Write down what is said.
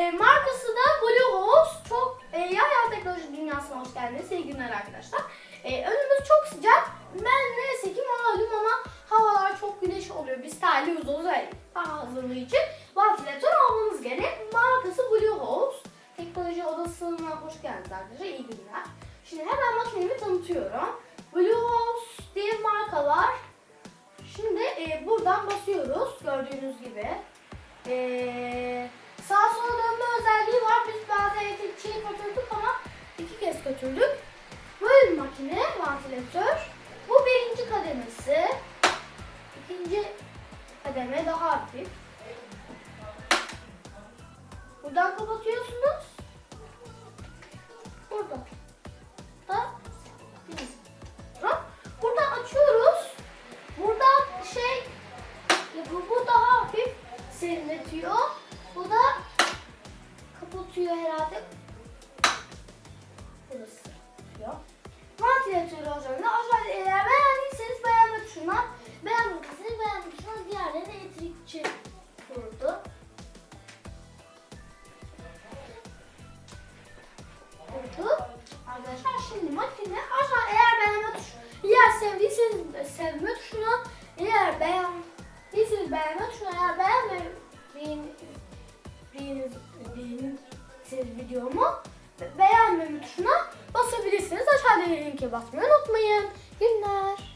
Ee, markası da Blue House. Çok e, yaya teknoloji dünyasına hoş geldiniz. İyi günler arkadaşlar. E, önümüz çok sıcak. Ben neyse ki malum ama havalar çok güneş oluyor. Biz terliyoruz o daha hazırlığı için. Vantilatör almanız gerek. Markası Blue House. Teknoloji odasına hoş geldiniz arkadaşlar. İyi günler. Şimdi hemen makinemi tanıtıyorum. Blue House diye marka var. Şimdi e, buradan basıyoruz gördüğünüz gibi. Ee, e, sağ sol götürdük. Böyle makine, vantilatör. Bu birinci kademesi. İkinci kademe daha hafif. Buradan kapatıyorsunuz. Burada. Da. Buradan açıyoruz. Buradan şey bu, bu daha hafif serinletiyor. Bu da kapatıyor herhalde. Burası kapatıyor. Vantilatör olacağını aşağıda eğer beğendiyseniz beğenme tuşuna beğenmediyseniz beğenme tuşuna diğerlerine elektrikçi kurdu. Kurdu. Arkadaşlar şimdi makine aşağı eğer beğenme tuşu eğer sevdiyseniz sevme tuşuna eğer beğendiyseniz beğenme tuşuna eğer beğenmediğiniz beğenirseniz videomu beğenmeme tuşuna basabilirsiniz. Aşağıdaki linke basmayı unutmayın. Günler.